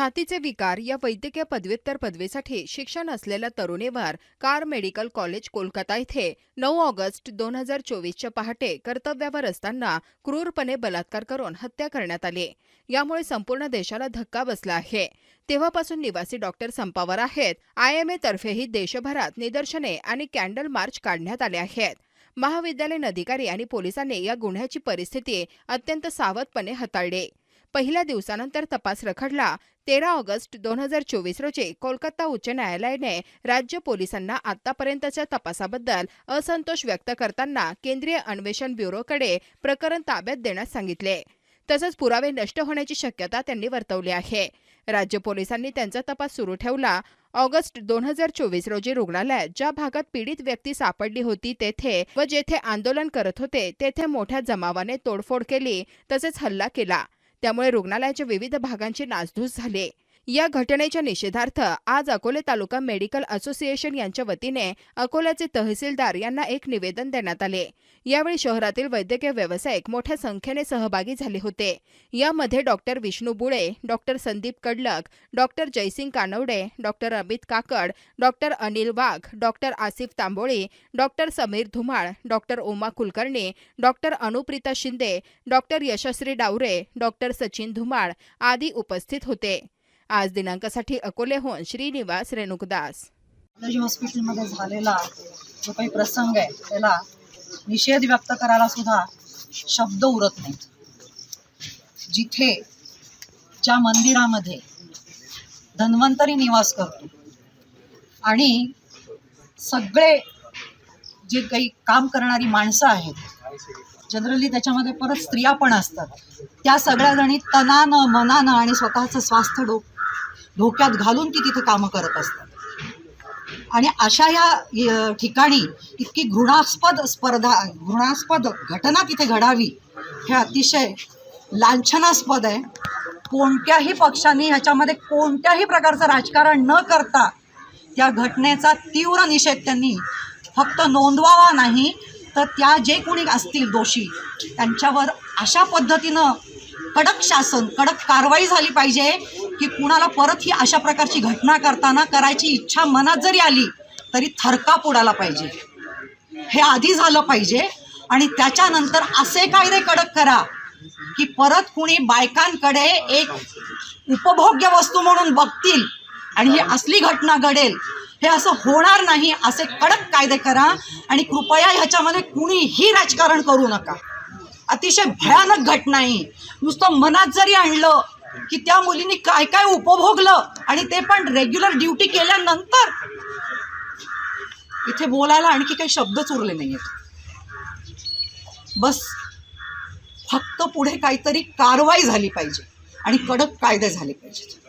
छातीचे विकार या वैद्यकीय पदव्युत्तर पदवीसाठी शिक्षण असलेल्या तरुणीवर कार मेडिकल कॉलेज कोलकाता येथे नऊ ऑगस्ट दोन हजार चोवीसच्या पहाटे कर्तव्यावर असताना क्रूरपणे बलात्कार करून हत्या करण्यात आली. यामुळे संपूर्ण देशाला धक्का बसला आहे. तेव्हापासून निवासी डॉक्टर संपावर आहेत. आय एम तर्फेही देशभरात निदर्शने आणि कॅन्डल मार्च काढण्यात आले आहेत. महाविद्यालयीन अधिकारी आणि पोलिसांनी या गुन्ह्याची परिस्थिती अत्यंत सावधपणे हाताळली. पहिल्या दिवसानंतर तपास रखडला. तेरा ऑगस्ट दोन हजार चोवीस रोजी कोलकाता उच्च न्यायालयाने राज्य पोलिसांना आतापर्यंतच्या तपासाबद्दल असंतोष व्यक्त करताना केंद्रीय अन्वेषण ब्युरोकडे प्रकरण ताब्यात देण्यास सांगितले. तसंच पुरावे नष्ट होण्याची शक्यता त्यांनी वर्तवली आहे. राज्य पोलिसांनी त्यांचा तपास सुरू ठेवला. ऑगस्ट दोन हजार चोवीस रोजी रुग्णालयात ज्या भागात पीडित व्यक्ती सापडली होती तेथे व जेथे आंदोलन करत होते तेथे मोठ्या जमावाने तोडफोड केली तसेच हल्ला केला. त्यामुळे रुग्णालयाच्या विविध भागांची नासधूस झाली. या घटनेच्या निषेधार्थ आज अकोले तालुका मेडिकल असोसिएशन यांच्या वतीने अकोल्याचे तहसीलदार यांना एक निवेदन देण्यात आले. यावेळी शहरातील वैद्यकीय व्यावसायिक मोठ्या संख्येने सहभागी झाले होते. यामध्ये doctor Vishnu Bule doctor Sandeep Kadlak doctor Jaysing Kanawade doctor Amit Kakad doctor Anil Wagh doctor Asif Tamboli doctor Sameer Dhumal doctor Uma Kulkarni doctor Anuprita Shinde doctor Yashasvi Daware doctor Sachin Dhumal आदी उपस्थित होते. आज दिनांकासाठी अकोलेहून Shrinivas Renukdas. College हॉस्पिटलमध्ये झालेला जो काही प्रसंग आहे त्याला निषेध व्यक्त करायला सुद्धा शब्द उरत नाही. जिथे ज्या मंदिरामध्ये धन्वंतरी निवास करतो आणि सगळे जे काही काम करणारी माणसं आहेत जनरली त्याच्यामध्ये परत स्त्रिया पण असतात त्या सगळ्या जणी तनानं मनानं आणि स्वतःचं स्वास्थ्य डोक धोक्यात घालून ती तिथं कामं करत असतात. आणि अशा या ठिकाणी इतकी घृणास्पद स्पर्धा घृणास्पद घटना तिथे घडावी हे अतिशय लांछनास्पद आहे. कोणत्याही पक्षाने ह्याच्यामध्ये कोणत्याही प्रकारचं राजकारण न करता त्या घटनेचा तीव्र निषेध त्यांनी फक्त नोंदवावा नाही तर त्या जे कोणी असतील दोषी त्यांच्यावर अशा पद्धतीनं कडक शासन कडक कारवाई झाली पाहिजे की कुणाला परत ही अशा प्रकारची घटना करताना करायची इच्छा मनात जरी आली तरी थरकाप उडाला पाहिजे. हे आधी झालं पाहिजे आणि त्याच्यानंतर असे कायदे कडक करा की परत कुणी बायकांकडे एक उपभोग्य वस्तू म्हणून बघतील आणि ही असली घटना घडेल हे असं होणार नाही असे कडक कायदे करा आणि कृपया ह्याच्यामध्ये कुणीही राजकारण करू नका. अतिशय भयानक घटना आहे नुसतं मनात जरी आणलं की त्या मुलींनी काय काय उपभोगलं आणि ते पण रेग्युलर ड्युटी केल्यानंतर इथे बोलायला आणखी काही शब्दच उरले नाही आहेत बस फक्त पुढे काहीतरी कारवाई झाली पाहिजे आणि कडक कायदे झाले पाहिजेत.